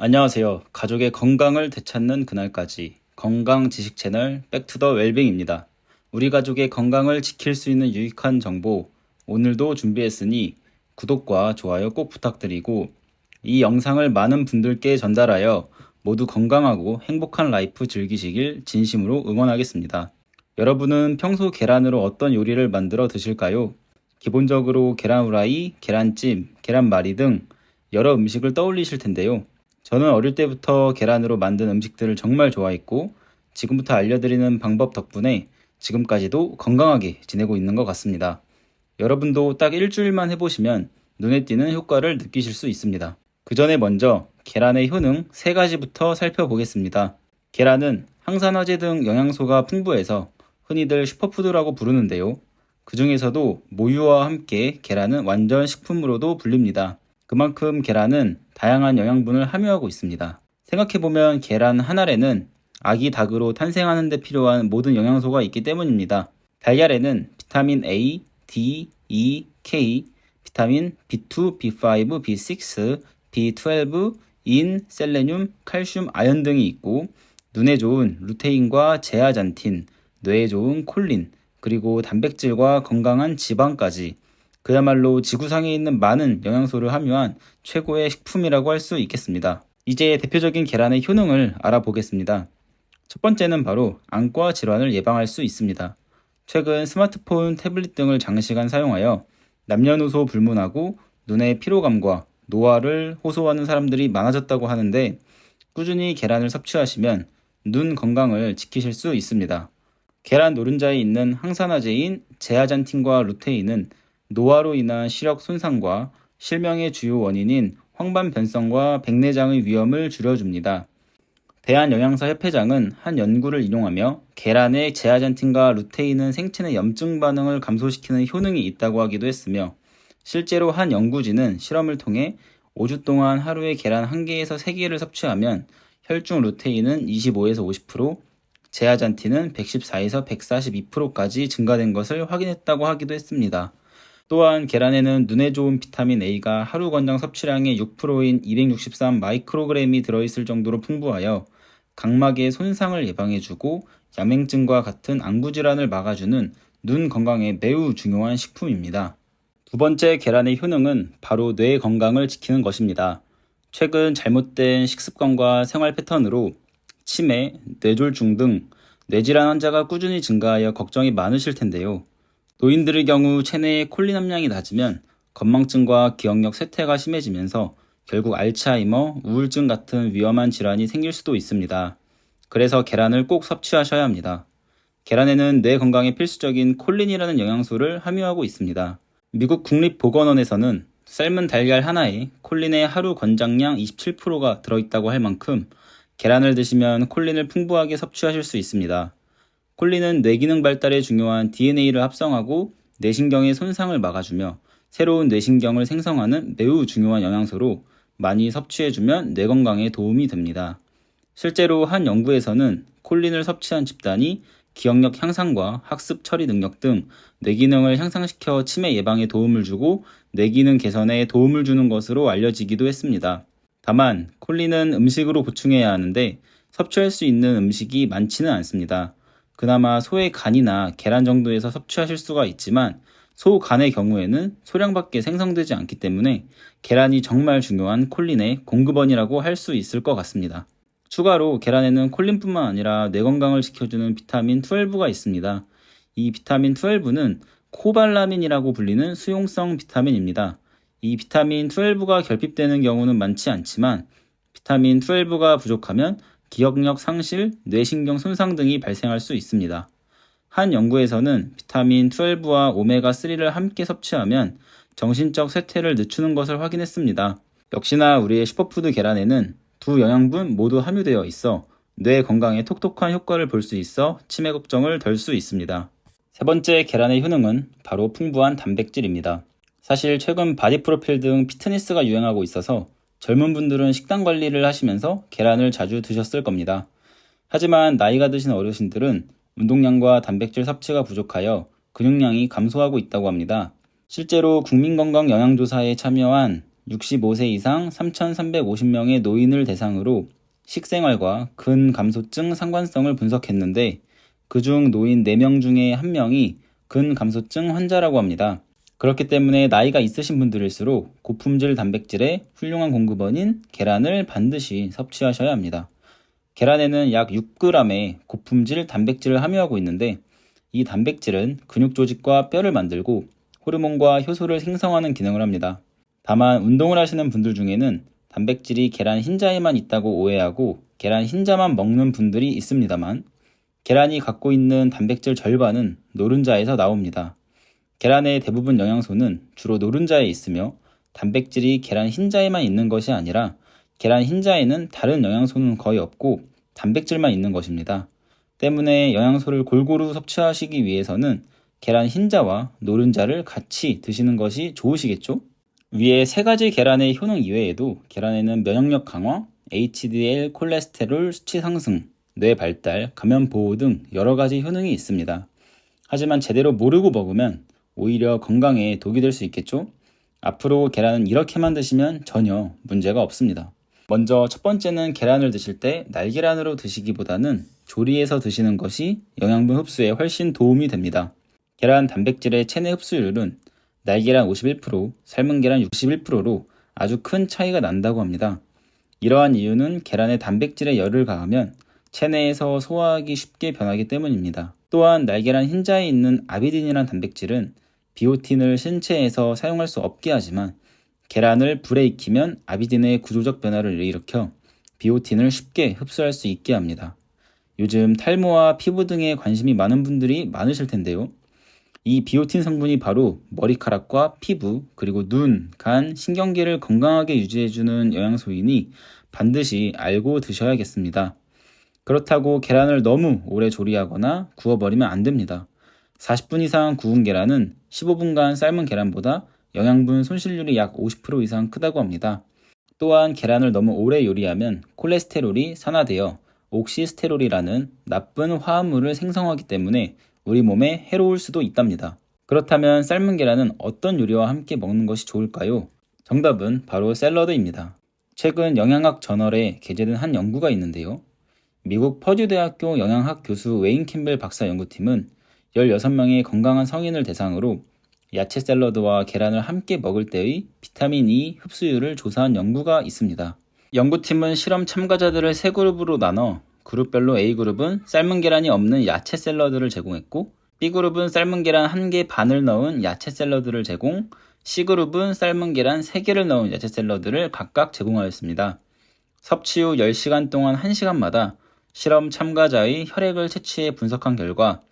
안녕하세요. 가족의 건강을 되찾는 그날까지 건강 지식 채널 백투더 웰빙입니다. 우리 가족의 건강을 지킬 수 있는 유익한 정보 오늘도 준비했으니 구독과 좋아요 꼭 부탁드리고 이 영상을 많은 분들께 전달하여 모두 건강하고 행복한 라이프 즐기시길 진심으로 응원하겠습니다. 여러분은 평소 계란으로 어떤 요리를 만들어 드실까요? 기본적으로 계란 후라이, 계란찜, 계란말이 등 여러 음식을 떠올리실 텐데요. 저는 어릴 때부터 계란으로 만든 음식들을 정말 좋아했고 지금부터 알려드리는 방법 덕분에 지금까지도 건강하게 지내고 있는 것 같습니다. 여러분도 딱 일주일만 해보시면 눈에 띄는 효과를 느끼실 수 있습니다. 그 전에 먼저 계란의 효능 세 가지부터 살펴보겠습니다. 계란은 항산화제 등 영양소가 풍부해서 흔히들 슈퍼푸드라고 부르는데요. 그 중에서도 모유와 함께 계란은 완전 식품으로도 불립니다. 그만큼 계란은 다양한 영양분을 함유하고 있습니다. 생각해보면 계란 한 알에는 아기 닭으로 탄생하는 데 필요한 모든 영양소가 있기 때문입니다. 달걀에는 비타민 A, D, E, K, 비타민 B2, B5, B6, B12, 인, 셀레늄, 칼슘, 아연 등이 있고 눈에 좋은 루테인과 제아잔틴, 뇌에 좋은 콜린, 그리고 단백질과 건강한 지방까지 그야말로 지구상에 있는 많은 영양소를 함유한 최고의 식품이라고 할 수 있겠습니다. 이제 대표적인 계란의 효능을 알아보겠습니다. 첫 번째는 바로 안과 질환을 예방할 수 있습니다. 최근 스마트폰, 태블릿 등을 장시간 사용하여 남녀노소 불문하고 눈의 피로감과 노화를 호소하는 사람들이 많아졌다고 하는데 꾸준히 계란을 섭취하시면 눈 건강을 지키실 수 있습니다. 계란 노른자에 있는 항산화제인 제아잔틴과 루테인은 노화로 인한 시력 손상과 실명의 주요 원인인 황반 변성과 백내장의 위험을 줄여줍니다. 대한영양사협회장은 한 연구를 인용하며 계란의 제아잔틴과 루테인은 생체 내 염증 반응을 감소시키는 효능이 있다고 하기도 했으며 실제로 한 연구진은 실험을 통해 5주 동안 하루에 계란 1개에서 3개를 섭취하면 혈중 루테인은 25에서 50%, 제아잔틴은 114에서 142%까지 증가된 것을 확인했다고 하기도 했습니다. 또한 계란에는 눈에 좋은 비타민 A가 하루 권장 섭취량의 6%인 263 마이크로그램이 들어있을 정도로 풍부하여 각막의 손상을 예방해주고 야맹증과 같은 안구 질환을 막아주는 눈 건강에 매우 중요한 식품입니다. 두 번째 계란의 효능은 바로 뇌 건강을 지키는 것입니다. 최근 잘못된 식습관과 생활 패턴으로 치매, 뇌졸중 등 뇌질환 환자가 꾸준히 증가하여 걱정이 많으실 텐데요. 노인들의 경우 체내의 콜린 함량이 낮으면 건망증과 기억력 쇠퇴가 심해지면서 결국 알츠하이머, 우울증 같은 위험한 질환이 생길 수도 있습니다. 그래서 계란을 꼭 섭취하셔야 합니다. 계란에는 뇌 건강에 필수적인 콜린이라는 영양소를 함유하고 있습니다. 미국 국립보건원에서는 삶은 달걀 하나에 콜린의 하루 권장량 27%가 들어있다고 할 만큼 계란을 드시면 콜린을 풍부하게 섭취하실 수 있습니다. 콜린은 뇌기능 발달에 중요한 DNA를 합성하고 뇌신경의 손상을 막아주며 새로운 뇌신경을 생성하는 매우 중요한 영양소로 많이 섭취해주면 뇌 건강에 도움이 됩니다. 실제로 한 연구에서는 콜린을 섭취한 집단이 기억력 향상과 학습 처리 능력 등 뇌기능을 향상시켜 치매 예방에 도움을 주고 뇌기능 개선에 도움을 주는 것으로 알려지기도 했습니다. 다만 콜린은 음식으로 보충해야 하는데 섭취할 수 있는 음식이 많지는 않습니다. 그나마 소의 간이나 계란 정도에서 섭취하실 수가 있지만 소 간의 경우에는 소량밖에 생성되지 않기 때문에 계란이 정말 중요한 콜린의 공급원이라고 할 수 있을 것 같습니다. 추가로 계란에는 콜린뿐만 아니라 뇌 건강을 지켜주는 비타민 12가 있습니다. 이 비타민 12는 코발라민이라고 불리는 수용성 비타민입니다. 이 비타민 12가 결핍되는 경우는 많지 않지만 비타민 12가 부족하면 기억력 상실, 뇌신경 손상 등이 발생할 수 있습니다. 한 연구에서는 비타민 12와 오메가3를 함께 섭취하면 정신적 쇠퇴를 늦추는 것을 확인했습니다. 역시나 우리의 슈퍼푸드 계란에는 두 영양분 모두 함유되어 있어 뇌 건강에 톡톡한 효과를 볼 수 있어 치매 걱정을 덜 수 있습니다. 세 번째 계란의 효능은 바로 풍부한 단백질입니다. 사실 최근 바디 프로필 등 피트니스가 유행하고 있어서 젊은 분들은 식단 관리를 하시면서 계란을 자주 드셨을 겁니다. 하지만 나이가 드신 어르신들은 운동량과 단백질 섭취가 부족하여 근육량이 감소하고 있다고 합니다. 실제로 국민건강영양조사에 참여한 65세 이상 3,350명의 노인을 대상으로 식생활과 근 감소증 상관성을 분석했는데 그중 노인 4명 중에 1명이 근 감소증 환자라고 합니다. 그렇기 때문에 나이가 있으신 분들일수록 고품질 단백질의 훌륭한 공급원인 계란을 반드시 섭취하셔야 합니다. 계란에는 약 6g의 고품질 단백질을 함유하고 있는데 이 단백질은 근육 조직과 뼈를 만들고 호르몬과 효소를 생성하는 기능을 합니다. 다만 운동을 하시는 분들 중에는 단백질이 계란 흰자에만 있다고 오해하고 계란 흰자만 먹는 분들이 있습니다만 계란이 갖고 있는 단백질 절반은 노른자에서 나옵니다. 계란의 대부분 영양소는 주로 노른자에 있으며 단백질이 계란 흰자에만 있는 것이 아니라 계란 흰자에는 다른 영양소는 거의 없고 단백질만 있는 것입니다. 때문에 영양소를 골고루 섭취하시기 위해서는 계란 흰자와 노른자를 같이 드시는 것이 좋으시겠죠? 위에 세 가지 계란의 효능 이외에도 계란에는 면역력 강화, HDL 콜레스테롤 수치 상승, 뇌 발달, 감염 보호 등 여러 가지 효능이 있습니다. 하지만 제대로 모르고 먹으면 오히려 건강에 독이 될 수 있겠죠? 앞으로 계란은 이렇게만 드시면 전혀 문제가 없습니다. 먼저 첫 번째는 계란을 드실 때 날계란으로 드시기보다는 조리해서 드시는 것이 영양분 흡수에 훨씬 도움이 됩니다. 계란 단백질의 체내 흡수율은 날계란 51%, 삶은 계란 61%로 아주 큰 차이가 난다고 합니다. 이러한 이유는 계란의 단백질에 열을 가하면 체내에서 소화하기 쉽게 변하기 때문입니다. 또한 날계란 흰자에 있는 아비딘이란 단백질은 비오틴을 신체에서 사용할 수 없게 하지만 계란을 불에 익히면 아비딘의 구조적 변화를 일으켜 비오틴을 쉽게 흡수할 수 있게 합니다. 요즘 탈모와 피부 등에 관심이 많은 분들이 많으실 텐데요. 이 비오틴 성분이 바로 머리카락과 피부, 그리고 눈, 간, 신경계를 건강하게 유지해주는 영양소이니 반드시 알고 드셔야겠습니다. 그렇다고 계란을 너무 오래 조리하거나 구워버리면 안 됩니다. 40분 이상 구운 계란은 15분간 삶은 계란보다 영양분 손실률이 약 50% 이상 크다고 합니다. 또한 계란을 너무 오래 요리하면 콜레스테롤이 산화되어 옥시스테롤이라는 나쁜 화합물을 생성하기 때문에 우리 몸에 해로울 수도 있답니다. 그렇다면 삶은 계란은 어떤 요리와 함께 먹는 것이 좋을까요? 정답은 바로 샐러드입니다. 최근 영양학 저널에 게재된 한 연구가 있는데요. 미국 퍼듀 대학교 영양학 교수 웨인 캠벨 박사 연구팀은 16명의 건강한 성인을 대상으로 야채 샐러드와 계란을 함께 먹을 때의 비타민 E 흡수율을 조사한 연구가 있습니다. 연구팀은 실험 참가자들을 세 그룹으로 나눠 그룹별로 A그룹은 삶은 계란이 없는 야채 샐러드를 제공했고 B그룹은 삶은 계란 1개 반을 넣은 야채 샐러드를 제공, C그룹은 삶은 계란 3개를 넣은 야채 샐러드를 각각 제공하였습니다. 섭취 후 10시간 동안 1시간마다 실험 참가자의 혈액을 채취해 분석한 결과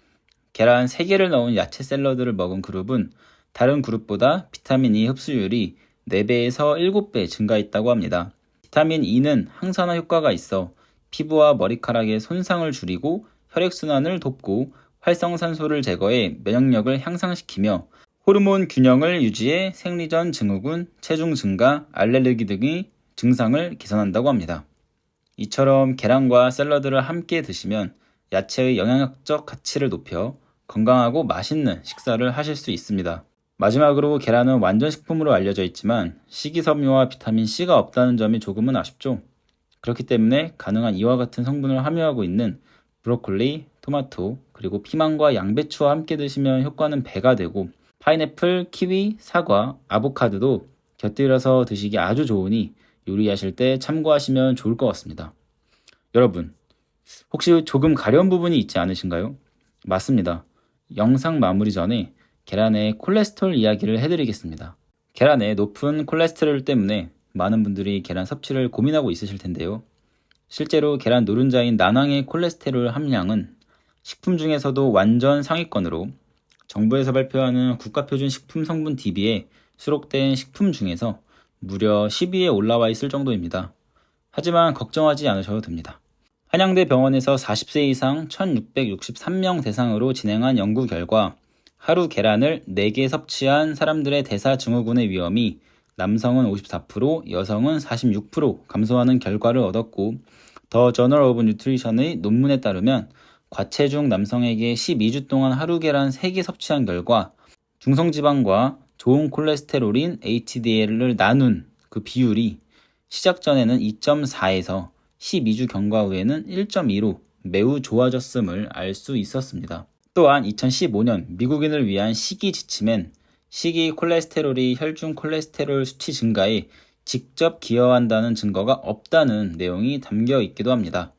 계란 3개를 넣은 야채 샐러드를 먹은 그룹은 다른 그룹보다 비타민 E 흡수율이 4배에서 7배 증가했다고 합니다. 비타민 E는 항산화 효과가 있어 피부와 머리카락의 손상을 줄이고 혈액순환을 돕고 활성산소를 제거해 면역력을 향상시키며 호르몬 균형을 유지해 생리전 증후군, 체중 증가, 알레르기 등의 증상을 개선한다고 합니다. 이처럼 계란과 샐러드를 함께 드시면 야채의 영양학적 가치를 높여 건강하고 맛있는 식사를 하실 수 있습니다. 마지막으로 계란은 완전 식품으로 알려져 있지만 식이섬유와 비타민 C가 없다는 점이 조금은 아쉽죠. 그렇기 때문에 가능한 이와 같은 성분을 함유하고 있는 브로콜리, 토마토, 그리고 피망과 양배추와 함께 드시면 효과는 배가 되고 파인애플, 키위, 사과, 아보카도도 곁들여서 드시기 아주 좋으니 요리하실 때 참고하시면 좋을 것 같습니다. 여러분, 혹시 조금 가려운 부분이 있지 않으신가요? 맞습니다. 영상 마무리 전에 계란의 콜레스테롤 이야기를 해드리겠습니다. 계란의 높은 콜레스테롤 때문에 많은 분들이 계란 섭취를 고민하고 있으실 텐데요. 실제로 계란 노른자인 난황의 콜레스테롤 함량은 식품 중에서도 완전 상위권으로 정부에서 발표하는 국가표준 식품 성분 DB에 수록된 식품 중에서 무려 10위에 올라와 있을 정도입니다. 하지만 걱정하지 않으셔도 됩니다. 한양대 병원에서 40세 이상 1663명 대상으로 진행한 연구 결과 하루 계란을 4개 섭취한 사람들의 대사 증후군의 위험이 남성은 54%, 여성은 46% 감소하는 결과를 얻었고 더 저널 오브 뉴트리션의 논문에 따르면 과체중 남성에게 12주 동안 하루 계란 3개 섭취한 결과 중성지방과 좋은 콜레스테롤인 HDL을 나눈 그 비율이 시작 전에는 2.4에서 12주 경과 후에는 1.2로 매우 좋아졌음을 알 수 있었습니다. 또한 2015년 미국인을 위한 식이 지침엔 식이 콜레스테롤이 혈중 콜레스테롤 수치 증가에 직접 기여한다는 증거가 없다는 내용이 담겨 있기도 합니다.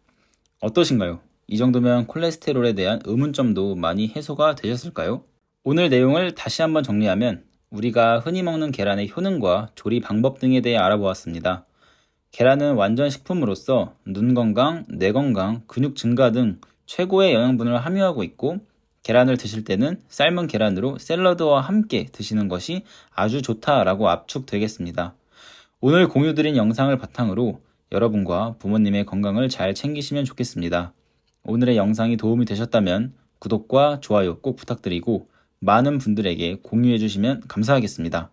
어떠신가요? 이 정도면 콜레스테롤에 대한 의문점도 많이 해소가 되셨을까요? 오늘 내용을 다시 한번 정리하면 우리가 흔히 먹는 계란의 효능과 조리 방법 등에 대해 알아보았습니다. 계란은 완전 식품으로서 눈 건강, 뇌 건강, 근육 증가 등 최고의 영양분을 함유하고 있고 계란을 드실 때는 삶은 계란으로 샐러드와 함께 드시는 것이 아주 좋다라고 압축되겠습니다. 오늘 공유드린 영상을 바탕으로 여러분과 부모님의 건강을 잘 챙기시면 좋겠습니다. 오늘의 영상이 도움이 되셨다면 구독과 좋아요 꼭 부탁드리고 많은 분들에게 공유해 주시면 감사하겠습니다.